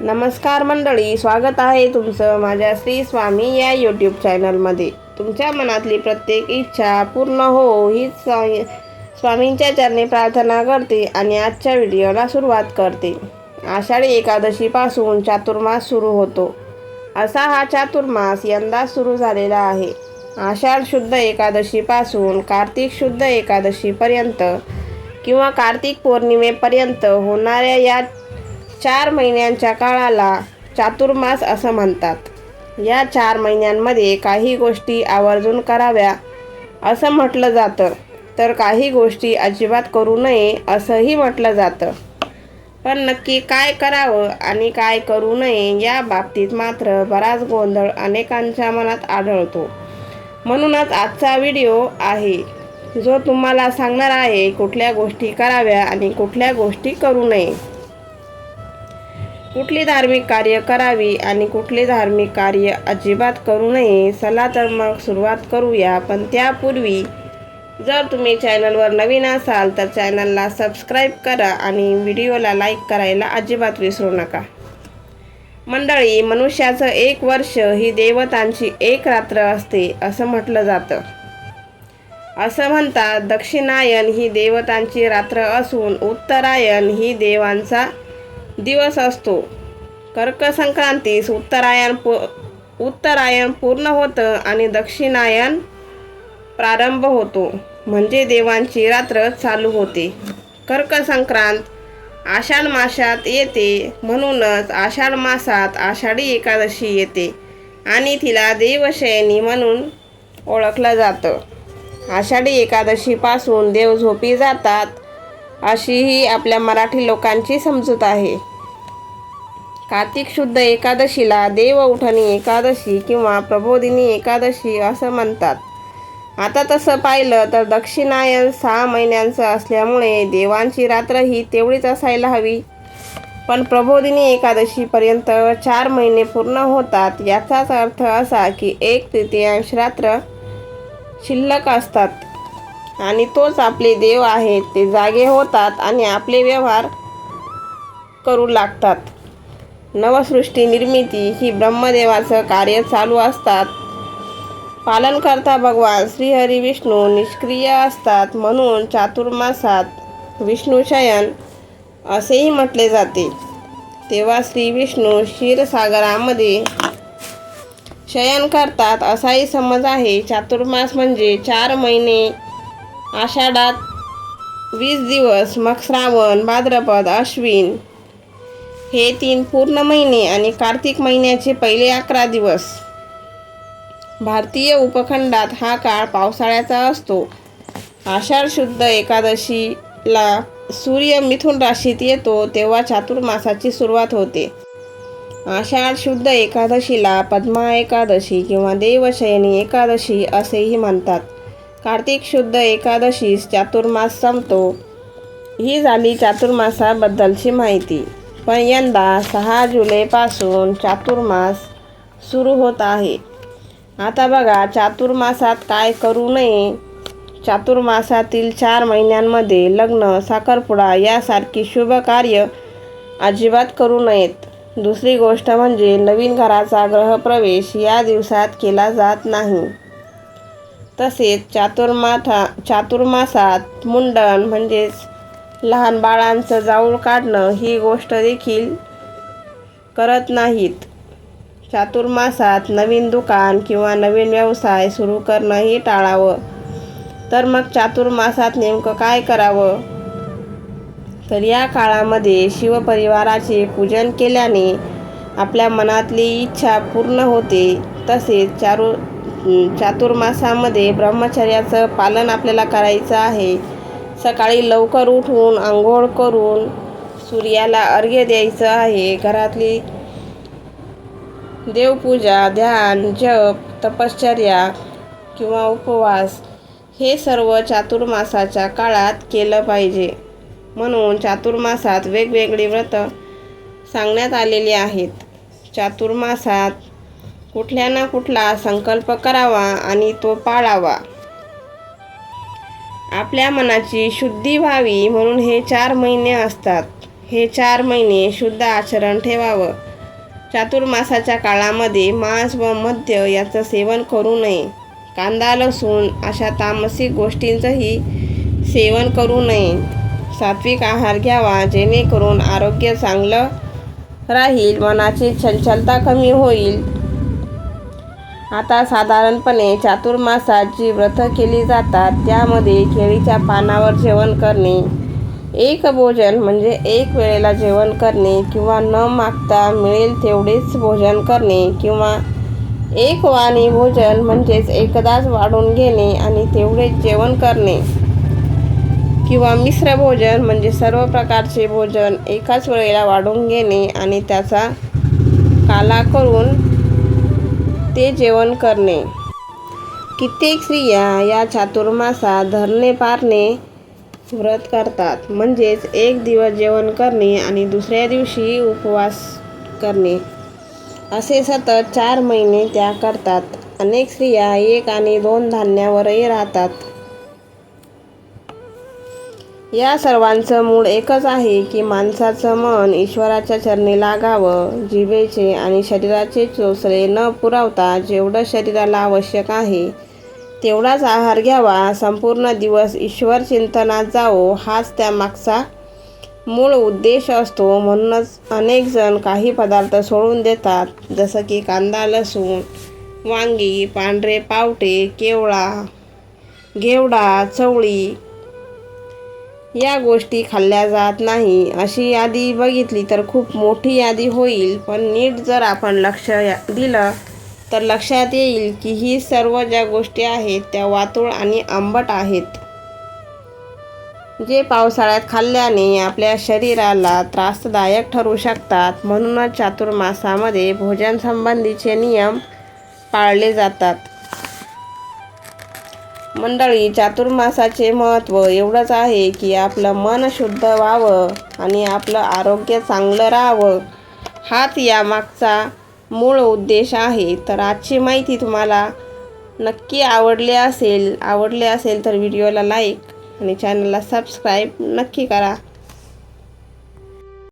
नमस्कार मंडळी स्वागत आहे तुमचं माझ्या श्री स्वामी या यूट्यूब चॅनलमध्ये तुमच्या मनातली प्रत्येक इच्छा पूर्ण हो हीच स्वामी स्वामींच्या चरणी प्रार्थना करते आणि आजच्या व्हिडिओला सुरुवात करते. आषाढी एकादशीपासून चातुर्मास सुरू होतो. असा हा चातुर्मास यंदा सुरू झालेला आहे. आषाढ शुद्ध एकादशीपासून कार्तिक शुद्ध एकादशीपर्यंत किंवा कार्तिक पौर्णिमेपर्यंत होणाऱ्या या चार महिन्यांच्या काळाला चातुर्मास असं म्हणतात. या चार महिन्यांमध्ये काही गोष्टी आवर्जून कराव्या असं म्हटलं जातं. तर काही गोष्टी अजिबात करू नये असंही म्हटलं जातं. पण नक्की काय करावं आणि काय करू नये या बाबतीत मात्र बराच गोंधळ अनेकांच्या मनात आढळतो. म्हणूनच आजचा व्हिडिओ आहे जो तुम्हाला सांगणार आहे कुठल्या गोष्टी कराव्या आणि कुठल्या गोष्टी करू नये. कुठली धार्मिक कार्य करावी आणि कुठले धार्मिक कार्य अजिबात करू नये चला तर मग सुरुवात करूया. पण त्यापूर्वी जर तुम्ही चॅनलवर नवीन असाल तर चॅनलला सबस्क्राईब करा आणि व्हिडिओला लाईक करायला अजिबात विसरू नका. मंडळी मनुष्याचं एक वर्ष ही देवतांची एक रात्र असते असं म्हटलं जातं. असं म्हणतात दक्षिणायन ही देवतांची रात्र असून उत्तरायण ही देवांचा दिवस असतो. कर्कसंक्रांतीस उत्तरायण पू उत्तरायण पूर्ण होतं आणि दक्षिणायन प्रारंभ होतो. म्हणजे देवांची रात्र चालू होते. कर्कसंक्रांत आषाढ मासात येते म्हणूनच आषाढ मासात आषाढी एकादशी येते आणि तिला देवशयनी म्हणून ओळखलं जातं. आषाढी एकादशीपासून देव झोपी जातात. अशी ही आपल्या मराठी लोकांची समजूत आहे. कार्तिक शुद्ध एकादशीला देव उठणी एकादशी किंवा प्रबोधिनी एकादशी असं म्हणतात. आता तसं पाहिलं तर दक्षिणायन सहा महिन्यांचं असल्यामुळे देवांची रात्र ही तेवढीच असायला हवी. पण प्रबोधिनी एकादशीपर्यंत चार महिने पूर्ण होतात याचाच अर्थ असा की एक तृतीयांश रात्र शिल्लक असतात. आणि तोच आपले देव आहेत. ते जागे होतात आणि आपले व्यवहार करू लागतात. नवसृष्टी निर्मिती ही ब्रह्मदेवाचं कार्य चालू असतात. पालनकर्ता भगवान श्रीहरी विष्णू निष्क्रिय असतात म्हणून चातुर्मासात विष्णूशयन असेही म्हटले जाते. तेव्हा श्री विष्णू क्षीरसागरामध्ये शयन करतात असाही समज आहे. चातुर्मास म्हणजे चार महिने आषाढात वीस दिवस मग श्रावण भाद्रपद अश्विन. हे तीन पूर्ण महिने आणि कार्तिक महिन्याचे पहिले अकरा दिवस. भारतीय उपखंडात हा काळ पावसाळ्याचा असतो. आषाढ शुद्ध एकादशीला सूर्य मिथुन राशीत येतो तेव्हा चातुर्मासाची सुरुवात होते. आषाढ शुद्ध एकादशीला पद्मा एकादशी किंवा देवशयनी एकादशी असेही म्हणतात. कार्तिक शुद्ध एकादशीस चातुर्मास संपतो. ही झाली चातुर्मासाबद्दलची माहिती. पण यंदा सहा जुलैपासून चातुर्मास सुरू होत आहे. आता बघा चातुर्मासात काय करू नये? चातुर्मासातील चार महिन्यांमध्ये लग्न साखरपुडा यासारखी शुभ कार्य अजिबात करू नयेत. दुसरी गोष्ट म्हणजे नवीन घराचा ग्रहप्रवेश या दिवसात केला जात नाही. तसेच चातुर्माथा चातुर्मासात मुंडन म्हणजेच लहान बाळांचं जाऊळ काढणं ही गोष्ट देखील करत नाहीत. चातुर्मासात नवीन दुकान किंवा नवीन व्यवसाय सुरू करणंही टाळावं. तर मग चातुर्मासात नेमकं काय करावं? तर या काळामध्ये शिवपरिवाराचे पूजन केल्याने आपल्या मनातली इच्छा पूर्ण होते. तसेच चारू चातुर्मासामध्ये ब्रह्मचर्याचं पालन आपल्याला करायचं आहे. सकाळी लवकर उठून आंघोळ करून सूर्याला अर्घ्य द्यायचं आहे. घरातली देवपूजा ध्यान जप तपश्चर्या किंवा उपवास हे सर्व चातुर्मासाच्या काळात केलं पाहिजे. म्हणून चातुर्मासात वेगवेगळी व्रतं सांगण्यात आलेली आहेत. चातुर्मासात कुठल्या ना कुठला संकल्प करावा आणि तो पाळावा. आपल्या मनाची शुद्धी व्हावी म्हणून हे चार महिने असतात. हे चार महिने शुद्ध आचरण ठेवावं. चातुर्मासाच्या काळामध्ये मांस व मद्य याचं सेवन करू नये. कांदा लसूण अशा तामसिक गोष्टींचंही सेवन करू नये. सात्विक आहार घ्यावा जेणेकरून आरोग्य चांगलं राहील मनाची चंचलता कमी होईल. आता साधारणपणे चातुर्मासात जी व्रतं केली जातात. त्यामध्ये केळीच्या पानावर जेवण करणे एक भोजन म्हणजे एक वेळेला जेवण करणे किंवा न मागता मिळेल तेवढेच भोजन करणे किंवा एक वाणी भोजन म्हणजेच एकदाच वाढून घेणे आणि तेवढेच जेवण करणे. किंवा मिश्र भोजन म्हणजे सर्व प्रकारचे भोजन एकाच वेळेला वाढून घेणे आणि त्याचा काला करून ते जेवण करणे. कित्येक स्त्रिया या चातुर्मासात धरणे पारणे व्रत करतात. म्हणजेच एक दिवस जेवण करणे आणि दुसऱ्या दिवशी उपवास करणे. असे सतत चार महिने त्या करतात. अनेक स्त्रिया एक आणि दोन धान्यावरही राहतात. या सर्वांचं मूळ एकच आहे की माणसाचं मन ईश्वराच्या चरणी लागावं जिभेचे आणि शरीराचे चोचले न पुरवता जेवढं शरीराला आवश्यक आहे तेवढाच आहार घ्यावा संपूर्ण दिवस ईश्वर चिंतनात जावो हाच त्यामागचा मूळ उद्देश असतो. म्हणूनच अनेक जण काही पदार्थ सोडून देतात जसं की कांदा लसूण वांगी पांढरे पावटे केवळा घेवडा चवळी या गोष्टी खाल्ल्या जात नाही. अशी यादी बघितली तर खूप मोठी यादी होईल. पण नीट जर आपण लक्ष या- दिलं तर लक्षात येईल की ही सर्व ज्या गोष्टी आहेत त्या वातुळ आणि आंबट आहेत. जे पावसाळ्यात खाल्ल्याने आपल्या शरीराला त्रासदायक ठरू शकतात. म्हणूनच चातुर्मासामध्ये भोजन संबंधीचे नियम पाळले जातात. मंडळी चातुर्मासाचे महत्त्व एवढंच आहे की आपलं मन शुद्ध व्हावं आणि आपलं आरोग्य चांगलं राहावं. हाच यामागचा मूळ उद्देश आहे. तर आजची माहिती तुम्हाला नक्की आवडली असेल आवडले असेल तर व्हिडिओला लाईक आणि चॅनलला सबस्क्राईब नक्की करा.